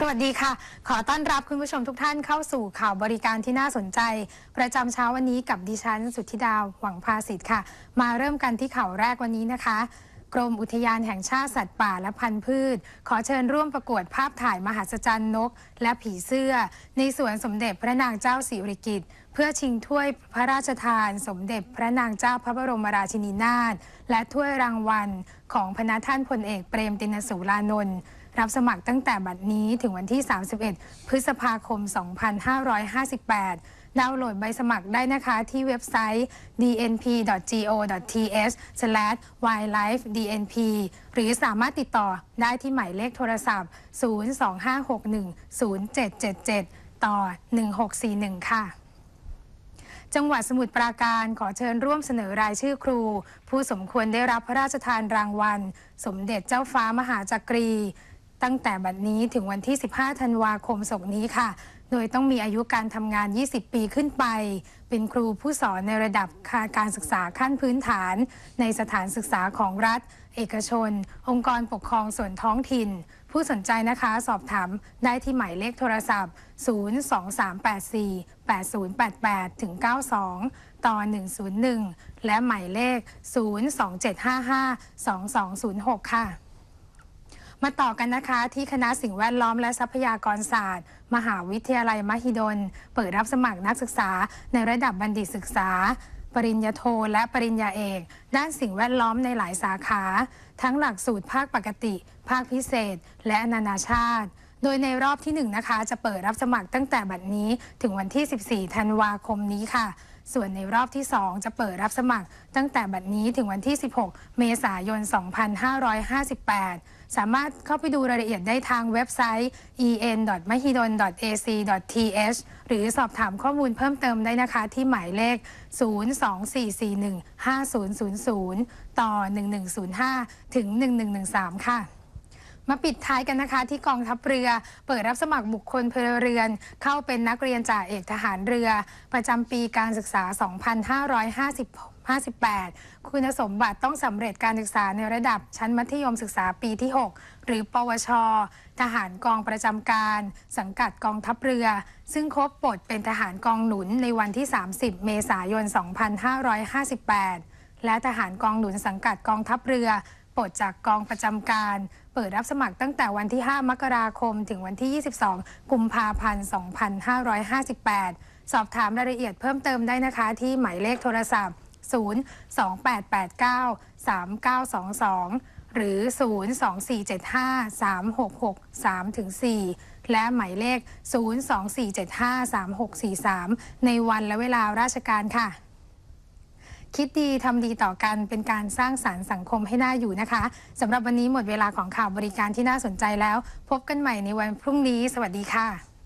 สวัสดีค่ะ ขอต้อนรับคุณผู้ชมทุกท่านเข้าสู่ข่าวบริการที่น่าสนใจ ประจำเช้าวันนี้กับดิฉัน สุทธิดาหวังภาสิทธิ์ค่ะ มาเริ่มกันที่ข่าวแรกวันนี้นะคะ กรมอุทยานแห่งชาติสัตว์ป่าและพันธุ์พืช ขอเชิญร่วมประกวดภาพถ่ายมหัศจรรย์นก และผีเสื้อ ในสวนสมเด็จพระนางเจ้าสิริกิติ์เพื่อชิงถ้วยพระราชทาน สมเด็จพระนางเจ้าพระบรมราชินีนาถและถ้วยรางวัล ของพระท่านพลเอกเปรมตินสูรานนท์ รับสมัครตั้งแต่บัดนี้ถึงวันที่ 31 พฤษภาคม 2558 ดาวน์โหลดใบสมัครได้นะคะที่เว็บไซต์ dnp.go.th/wildlifednp หรือสามารถติดต่อได้ที่หมายเลขโทรศัพท์ 025610777 ต่อ 1641 ค่ะจังหวัดสมุทรปราการขอเชิญร่วมเสนอรายชื่อครู ผู้สมควรได้รับพระราชทานรางวัล สมเด็จเจ้าฟ้ามหาจักรี ตั้งแต่บัดนี้ถึงวันที่ 15 ธันวาคมศกนี้ค่ะ โดยต้องมีอายุการทำงาน 20 ปีขึ้นไป เป็นครูผู้สอนในระดับการศึกษาขั้นพื้นฐาน ในสถานศึกษาของรัฐ เอกชน องค์กรปกครองส่วนท้องถิ่น ผู้สนใจนะคะสอบถามได้ที่หมายเลขโทรศัพท์ 02384 8088ถึง92 ต่อ 101 และหมายเลข 02755 2206 ค่ะ มาต่อกันนะคะที่คณะสิ่งแวดล้อมและทรัพยากรศาสตร์ มหาวิทยาลัยมหิดล เปิดรับสมัครนักศึกษาในระดับบัณฑิตศึกษา ปริญญาโทและปริญญาเอก ด้านสิ่งแวดล้อมในหลายสาขา ทั้งหลักสูตรภาคปกติ ภาคพิเศษ และนานาชาติ โดยในรอบที่1นะคะจะเปิดรับสมัครตั้งแต่บัดนี้ถึงวันที่ 14 ธันวาคมนี้ค่ะ ส่วนในรอบที่ 2 จะเปิดรับสมัครตั้งแต่บัดนี้ถึงวันที่ 16 เมษายน 2558 สามารถเข้าไปดูรายละเอียดได้ทางเว็บไซต์ en.mahidol.ac.th หรือสอบถามข้อมูลเพิ่มเติมได้นะคะที่หมายเลข 024415000 ต่อ 1105 ถึง 1113 ค่ะ มาปิดท้ายกันนะคะที่กองทัพเรือ เปิดรับสมัครบุคคลพลเรือน เข้าเป็นนักเรียนจ่าเอกทหารเรือ ประจำปีการศึกษา 2558คุณสมบัติต้องสำเร็จการศึกษาในระดับชั้นมัธยมศึกษาปีที่ 6 หรือ ปวช ทหารกองประจำการ สังกัดกองทัพเรือ ซึ่งครบบทเป็นทหารกองหนุนในวันที่ 30 เมษายน 2558 และทหารกองหนุนสังกัดกองทัพเรือ ปลดจากกองประจำการ เปิดรับสมัครตั้งแต่วันที่ 5 มกราคม ถึงวันที่ 22 กุมภาพันธ์ 2558 สอบถามรายละเอียดเพิ่มเติมได้นะคะ ที่หมายเลขโทรศัพท์ 02889 3922 หรือ 02475 3663 4 และหมายเลข 02475 3643 ในวันและเวลาราชการค่ะ คิดดีทำดีต่อกันเป็นการสร้างสารรค์สังคมให้น่าอยู่นะคะสำหรับวันนี้หมดเวลาของข่าวบริการที่น่าสนใจแล้ว พบกันใหม่ในวันพรุ่งนี้ สวัสดีค่ะ